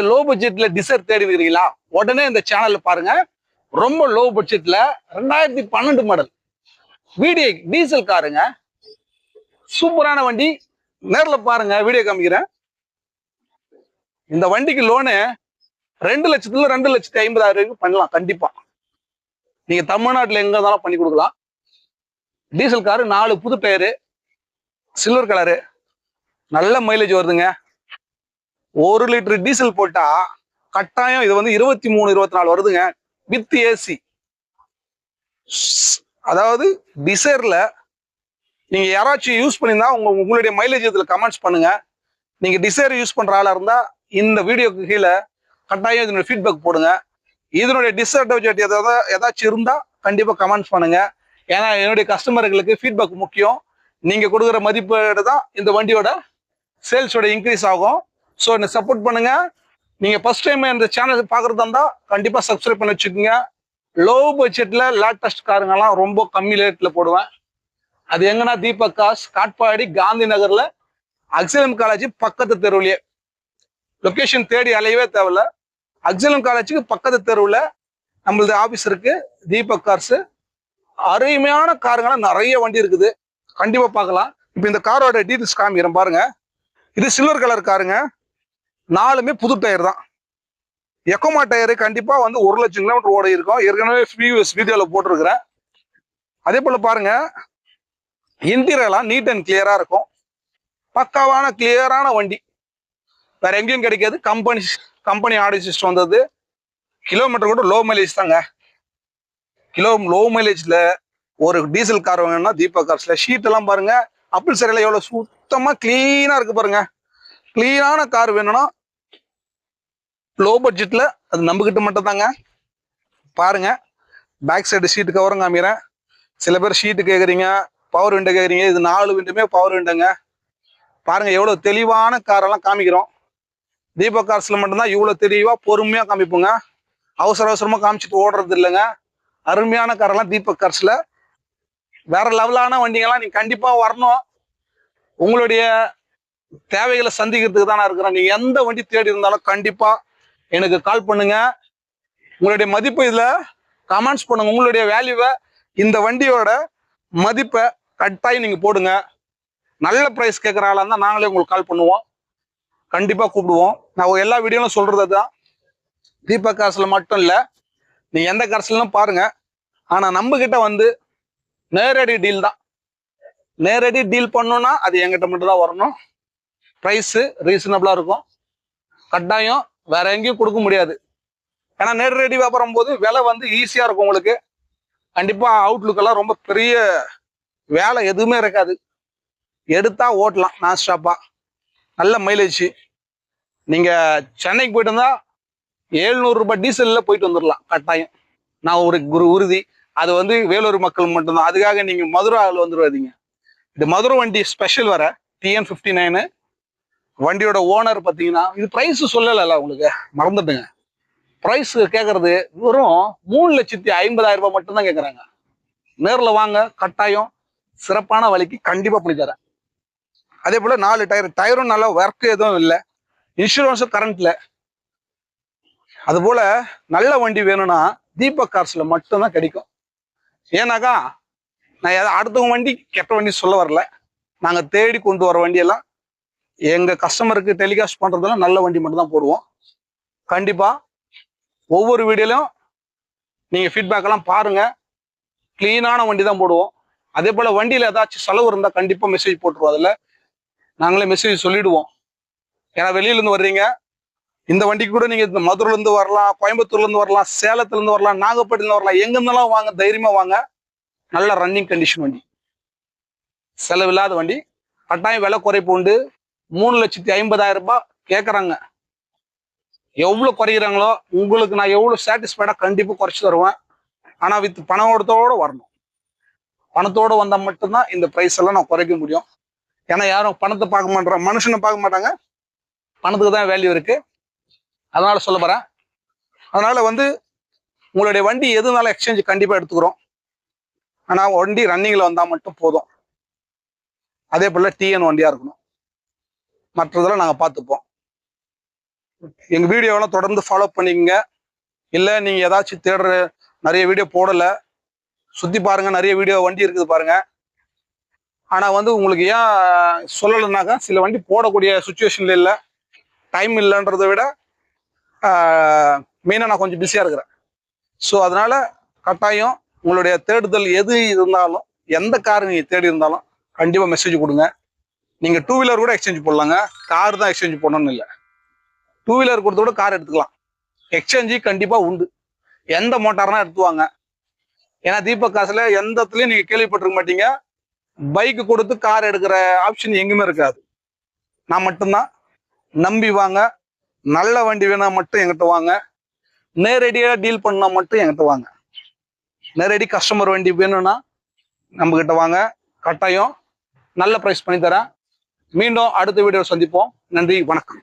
Low பட்ஜெட்ல டிசர் தேடி இருக்கிறீங்களா உடனே இந்த சேனல்ல பாருங்க. ரொம்ப லோ பட்ஜெட்ல ரெண்டாயிரத்தி பன்னெண்டு மாடல் வீடியோ டீசல் காருங்க. சூப்பரான வண்டி. நேர்ல பாருங்க வீடியோ காமிக்கிறேன். இந்த வண்டிக்கு லோனு ரெண்டு லட்சத்துல ரெண்டு லட்சத்தி ஐம்பதாயிரம் வரைக்கும் பண்ணலாம் கண்டிப்பா. நீங்க தமிழ்நாட்டுல எங்க இருந்தாலும் பண்ணி கொடுக்கலாம். டீசல் காரு நாலு புது டயரு சில்வர் கலரு நல்ல மைலேஜ் வருதுங்க. ஒரு லிட்டர் டீசல் போட்டா கட்டாயம் இது வந்து இருபத்தி மூணு இருபத்தி நாலு வருதுங்க. வித் ஏசி அதாவது டிசைர்ல நீங்க யாராச்சும் யூஸ் பண்ணியிருந்தா உங்க உங்களுடைய மைலேஜ் இதுல கமெண்ட்ஸ் பண்ணுங்க. நீங்க டிசைர் யூஸ் பண்ற ஆளா இருந்தா இந்த வீடியோக்கு கீழே கட்டாயம் இதனுடைய ஃபீட்பேக் போடுங்க. இதனுடைய டிஸ்அட்வான்டேஜ் ஏதாவது ஏதாச்சும் இருந்தா கண்டிப்பா கமெண்ட்ஸ் பண்ணுங்க. ஏன்னா என்னுடைய கஸ்டமர்களுக்கு ஃபீட்பேக் முக்கியம். நீங்க கொடுக்குற மதிப்பீடு தான் இந்த வண்டியோட சேல்ஸோட இன்க்ரீஸ் ஆகும். ஸோ என்ன சப்போர்ட் பண்ணுங்க. நீங்க ஃபர்ஸ்ட் டைம் இந்த சேனல் பார்க்குறதா இருந்தா கண்டிப்பா சப்ஸ்கிரைப் பண்ணி வச்சுக்கோங்க. லோ பட்ஜெட்ல லேட்டஸ்ட் காருங்கெல்லாம் ரொம்ப கம்மி ரேட்ல போடுவேன். அது எங்கன்னா தீபக் காஸ் காட்பாடி காந்தி நகர்ல அக்ஸலம் காலேஜ் பக்கத்து தெருவுலயே. லொக்கேஷன் தேடி அலையவே தேவையில்ல. அக்ஸலம் காலேஜுக்கு பக்கத்து தெருவில் நம்மளது ஆஃபீஸ் இருக்கு. தீபக் கார்ஸ். அருமையான காருங்கெல்லாம் நிறைய வண்டி இருக்குது. கண்டிப்பாக பார்க்கலாம். இப்போ இந்த காரோட டீட்டெயில்ஸ் காமிக்கிறேன் பாருங்க. இது சில்வர் கலர் காருங்க. நாலுமே புது டயர் தான். எக்கோமா டயரு கண்டிப்பா வந்து ஒரு லட்சம் கிலோமீட்டர் ஓடி இருக்கும். ஏற்கனவே ஸ்பீஸ் வீடியோல போட்டிருக்கிறேன். அதே போல பாருங்க. இன்டீரியர்லாம் நீட் அண்ட் கிளியரா இருக்கும். பக்காவான கிளியரான வண்டி. வேற எங்கேயும் கிடைக்காது. கம்பெனி கம்பெனி ஆடியோ சிஸ்டம் வந்தது. கிலோமீட்டர் கூட லோ மைலேஜ் தாங்க. கிலோ லோ மைலேஜில் ஒரு டீசல் கார் வாங்கினா தீபா கார்ஸில் ஷீட்டெல்லாம் பாருங்கள் அப்பிள் சரியில எவ்வளோ சுத்தமாக க்ளீனாக இருக்குது பாருங்க. க்ளீனான கார் வேணும்னா லோ பட்ஜெட்டில் அது நம்பிக்கிட்டு மட்டும் தாங்க பாருங்க. பேக் சைடு ஷீட்டு கவரும் காமிக்கிறேன். சில பேர் ஷீட்டு கேட்குறீங்க பவர் விண்டோ கேட்குறீங்க இது நாலு விண்டுமே பவர் விண்டோங்க பாருங்க எவ்வளோ தெளிவான காரெல்லாம் காமிக்கிறோம். தீபக் கார்ஸில் மட்டும்தான் இவ்வளோ தெளிவாக பொறுமையாக காமிப்போங்க. அவசர அவசரமாக காமிச்சிட்டு ஓடுறது இல்லைங்க. அருமையான காரெல்லாம் தீபக் கார்ஸில் வேற லெவலான வண்டிங்கெல்லாம் நீங்கள் கண்டிப்பாக வரணும். உங்களுடைய தேவைகளை சந்திக்கிறதுக்கு தானே இருக்கிறேன் நீங்கள் எந்த வண்டி தேடி இருந்தாலும் கண்டிப்பாக எனக்கு கால் பண்ணுங்க. உங்களுடைய மதிப்பு இதுல கமெண்ட்ஸ் பண்ணுங்க. உங்களுடைய வேல்யூவை இந்த வண்டியோட மதிப்பை கட்டாயம் நீங்க போடுங்க. நல்ல ப்ரைஸ் கேட்குற ஆளாக இருந்தால் நாங்களே உங்களுக்கு கால் பண்ணுவோம். கண்டிப்பாக கூப்பிடுவோம். நான் எல்லா வீடியோலும் சொல்கிறது தான் தீபக் காசில் மட்டும் இல்லை நீ எந்த காசுலாம் பாருங்கள் ஆனால் நம்மக்கிட்ட வந்து நேரடி டீல் தான். நேரடி டீல் பண்ணோன்னா அது எங்கிட்ட மட்டும் தான் வரணும். ப்ரைஸு ரீசனபிளாக இருக்கும். கட்டாயம் வேற எங்கேயும் கொடுக்க முடியாது. ஏன்னா நேரடி வியாபாரம் போது விலை வந்து ஈஸியாக இருக்கும் உங்களுக்கு. கண்டிப்பாக அவுட்லுக் எல்லாம் ரொம்ப பெரிய வேலை எதுவுமே இருக்காது. எடுத்தா ஓட்டலாம் நான் ஸ்டாப்பாக நல்ல மைலேஜ் நீங்கள் சென்னைக்கு போயிட்டு வந்தால் எழுநூறு டீசலில் போயிட்டு வந்துடலாம் கட்டாயம். நான் ஒரு குரு உறுதி. அது வந்து வேலூர் மக்கள் மட்டும்தான். அதுக்காக நீங்கள் மதுரை ஆள் இது மதுரை வண்டி ஸ்பெஷல் வர டிஎன் ஃபிஃப்டி நைனு வண்டியோட ஓனர் பார்த்தீங்கன்னா இது ப்ரைஸ் சொல்லலைல்ல உங்களுக்கு. மறந்துட்டுங்க. ப்ரைஸ் கேட்கறது வெறும் மூணு லட்சத்தி ஐம்பதாயிரம் ரூபாய் மட்டும்தான் கேட்குறாங்க நேரில் வாங்க கட்டாயம் சிறப்பான வழிக்கு கண்டிப்பாக பண்ணி தரேன். அதே போல் நாலு டயர் டயரும் நல்லா ஒர்க் எதுவும் இல்லை. இன்சூரன்ஸும் கரண்ட்ல அதுபோல் நல்ல வண்டி வேணும்னா தீபக் கார்ஸில் மட்டும்தான் கிடைக்கும். ஏன்னாக்கா நான் எதா- அடுத்தவங்க வண்டி கெட்ட வண்டி சொல்ல வரல. நாங்கள் தேடி கொண்டு வர வண்டியெல்லாம் எங்கள் கஸ்டமருக்கு டெலிகாஸ்ட் பண்றதெல்லாம் நல்ல வண்டி மட்டும் தான் போடுவோம். கண்டிப்பாக ஒவ்வொரு வீடியோலையும் நீங்கள் ஃபீட்பேக்கெல்லாம் பாருங்கள் க்ளீனான வண்டி தான் போடுவோம். அதே போல் வண்டியில் ஏதாச்சும் செலவு இருந்தால் கண்டிப்பாக மெசேஜ் போட்டுருவோம் அதில். நாங்களே மெசேஜ் சொல்லிடுவோம். ஏன்னா வெளியிலேருந்து வர்றீங்க. இந்த வண்டிக்கு கூட நீங்கள் இந்த வரலாம் கோயம்புத்தூர்லேருந்து வரலாம் சேலத்துலேருந்து வரலாம் நாகப்பட்டினம் வரலாம் எங்கேருந்தாலும் வாங்க தைரியமாக வாங்க. நல்ல ரன்னிங் கண்டிஷன் வண்டி. செலவில்லாத வண்டி. கட்டாயம் விலை குறைப்பு உண்டு. மூணு லட்சத்தி ஐம்பதாயிரம் ரூபாய் கேட்குறாங்க எவ்வளோ குறைகிறாங்களோ உங்களுக்கு நான் எவ்வளோ சாட்டிஸ்ஃபைடாக கண்டிப்பாக குறைச்சி தருவேன். ஆனால் வித் பணத்தோடு வரணும். பணத்தோடு வந்தால் மட்டும்தான் இந்த ப்ரைஸ் எல்லாம் நான் குறைக்க முடியும். ஏன்னா யாரும் பணத்தை பார்க்க மாட்டாங்க மனுஷனை பார்க்க மாட்டாங்க. பணத்துக்கு தான் வேல்யூ இருக்குது அதனால் சொல்ல போகிறேன் அதனால் வந்து உங்களுடைய வண்டி எதுனாலும் எக்ஸ்சேஞ்ச் கண்டிப்பாக எடுத்துக்கிறோம். ஆனால் வண்டி ரன்னிங்கில் வந்தால் மட்டும் போதும். அதே போல் டிஎன் வண்டியாக இருக்கணும். மற்றதெல்லாம் நாங்கள் பார்த்துப்போம். எங்கள் வீடியோவெல்லாம் தொடர்ந்து ஃபாலோ பண்ணிக்கங்க. இல்லை நீங்கள் ஏதாச்சும் தேடுற நிறைய வீடியோ போடலை. சுற்றி பாருங்கள் நிறைய வீடியோ வண்டி இருக்குது பாருங்கள் ஆனால் வந்து உங்களுக்கு ஏன் சொல்லலைனாக்கா சில வண்டி போடக்கூடிய சுச்சுவேஷனில் இல்லை. டைம் இல்லைன்றதை விட மெயினாக நான் கொஞ்சம் பிஸியாக இருக்கிறேன். ஸோ அதனால் கட்டாயம் உங்களுடைய தேடுதல் எது இருந்தாலும் எந்த கார் நீங்கள் தேடி இருந்தாலும் கண்டிப்பாக மெசேஜ் கொடுங்க. நீங்கள் டூ வீலர் கூட எக்ஸ்சேஞ்ச் போடலாங்க. கார் தான் எக்ஸ்சேஞ்ச் போடணும்னு இல்லை. டூ வீலர் கொடுத்து கூட கார் எடுத்துக்கலாம். எக்ஸ்சேஞ்சு கண்டிப்பாக உண்டு. எந்த மோட்டார்னா எடுத்துவாங்க. ஏன்னா தீபக் காசுல எந்த இடத்துலையும் நீங்கள் கேள்விப்பட்டிருக்க மாட்டீங்க. பைக்கு கொடுத்து கார் எடுக்கிற ஆப்ஷன் எங்குமே இருக்காது. நான் மட்டும்தான். நம்பி வாங்க. நல்ல வண்டி வேணா மட்டும் என்கிட்ட வாங்க. நேரடியாக டீல் பண்ணா மட்டும் எங்கிட்ட வாங்க. நேரடி கஸ்டமர் வண்டி வேணும்னா நம்மக்கிட்ட வாங்க. கட்டாயம். நல்ல ப்ரைஸ் பண்ணி தரேன். மீண்டும் அடுத்த வீடியோ சந்திப்போம். நன்றி வணக்கம்.